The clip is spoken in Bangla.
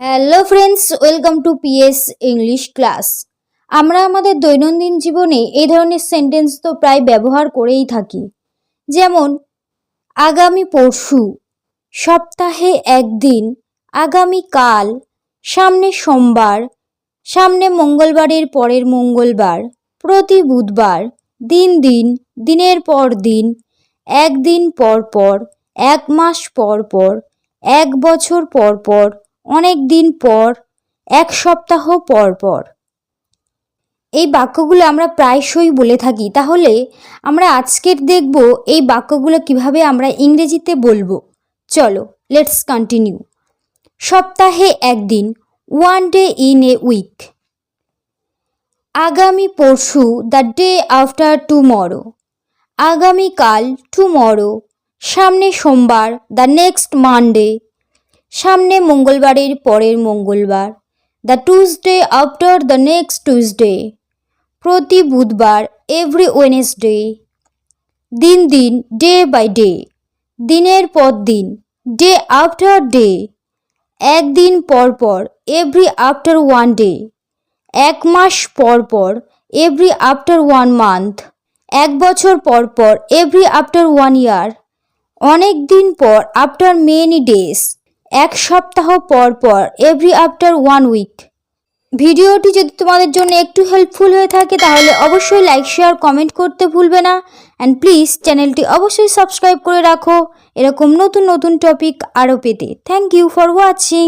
Hello friends welcome to PS English class আমরা আমাদের দৈনন্দিন জীবনে এই ধরনের সেন্টেন্স তো প্রায় ব্যবহার করেই থাকি। যেমন, আগামী পরশু, সপ্তাহে একদিন আগামীকাল সামনে সোমবার, সামনে মঙ্গলবারের পরের মঙ্গলবার, প্রতি বুধবার, দিন দিন, দিনের পর দিন, একদিন পর পর, এক মাস পর পর, এক বছর পর পর অনেক দিন পর, এক সপ্তাহ পর পর। এই বাক্যগুলো আমরা প্রায়শই বলে থাকি। তাহলে আমরা আজকের দেখব এই বাক্যগুলো কীভাবে আমরা ইংরেজিতে বলব। চলো লেটস কন্টিনিউ সপ্তাহে একদিন one day in a week আগামী পরশু দ্য ডে আফটার টুমরো আগামীকাল টুমরো সামনে সোমবার দ্য নেক্সট মানডে সামনে মঙ্গলবারের পরের মঙ্গলবার the Tuesday after the next Tuesday প্রতি বুধবার এভরি ওয়েনেসডে দিন দিন ডে বাই ডে দিনের পর দিন ডে আফটার ডে একদিন পর পর এভরি আফটার ওয়ান ডে এক মাস পর পর এভরি আফটার ওয়ান মান্থ এক বছর পর পর এভরি আফটার ওয়ান ইয়ার অনেক দিন পর আফটার মেনি ডেজ এক সপ্তাহ পর পর এভরি আফটার ওয়ান উইক ভিডিওটি যদি তোমাদের জন্য একটু হেল্পফুল হয়ে থাকে, তাহলে অবশ্যই লাইক শেয়ার কমেন্ট করতে ভুলবে না। অ্যান্ড প্লিজ চ্যানেলটি অবশ্যই সাবস্ক্রাইব করে রাখো। এরকম নতুন নতুন টপিক আরও পেতে। Thank you for watching